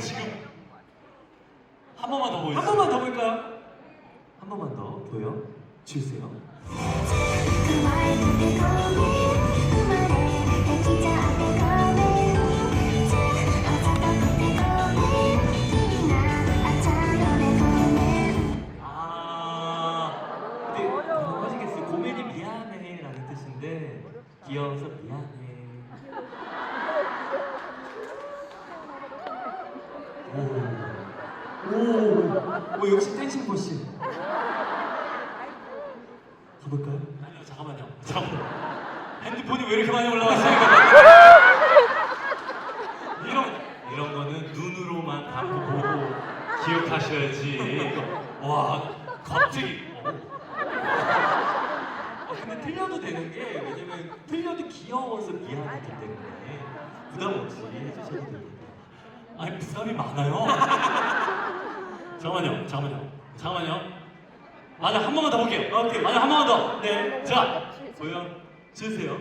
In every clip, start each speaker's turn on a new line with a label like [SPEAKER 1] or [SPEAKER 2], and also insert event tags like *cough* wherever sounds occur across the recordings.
[SPEAKER 1] 지금 한 번만 더 보여주세요.
[SPEAKER 2] 한 번만 더 볼까요? 한 번만 더 보여 주세요.
[SPEAKER 3] 아,
[SPEAKER 2] 근데 하시겠어요? 고멜이 미안해라는 뜻인데 귀여워서 미안해. 오, 오, 오 역시 댄싱 보시. 가볼까요?
[SPEAKER 1] 아니요, 잠깐만요. 잠깐만. 핸드폰이 왜 이렇게 많이 올라왔어요? 이런 이런 거는 눈으로만 담고 보고 기억하셔야지. 와, 갑자기. 어?
[SPEAKER 2] 아, 근데 틀려도 되는 게 왜냐면 틀려도 귀여워서 미안하기 때문에 부담 없이 해주셔도 됩니다.
[SPEAKER 1] 아니 부담이 많아요. 잠깐만요, 잠깐만요, 잠깐만요. 맞아 한 번만 더 볼게요. 오케이, 맞아 한 번만 더. 네, 자 보여 주세요.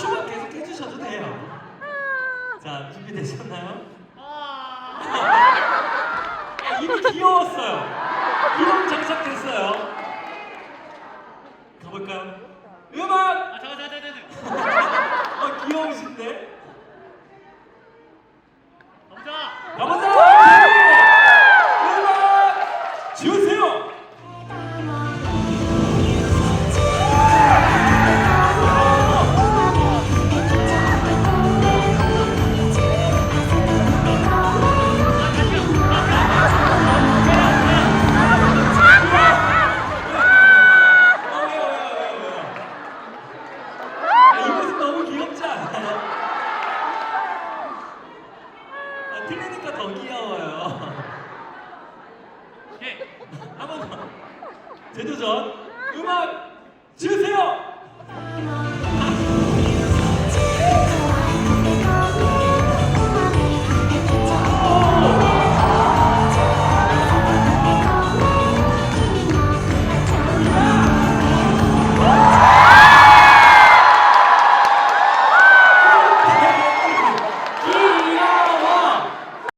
[SPEAKER 2] 춤은 계속 해주셔도 돼요. 자 준비되셨나요? 아, *laughs* 이미 귀여웠어요. 귀여움 장착됐어요. 가볼까요? 음악!
[SPEAKER 1] 아 잠깐 잠깐 잠깐 잠깐.
[SPEAKER 2] 어, 귀여우신데? 틀리니까 더 귀여워요.
[SPEAKER 1] 예.
[SPEAKER 2] 한번 더. 재도전. 음악 주세요!
[SPEAKER 3] 아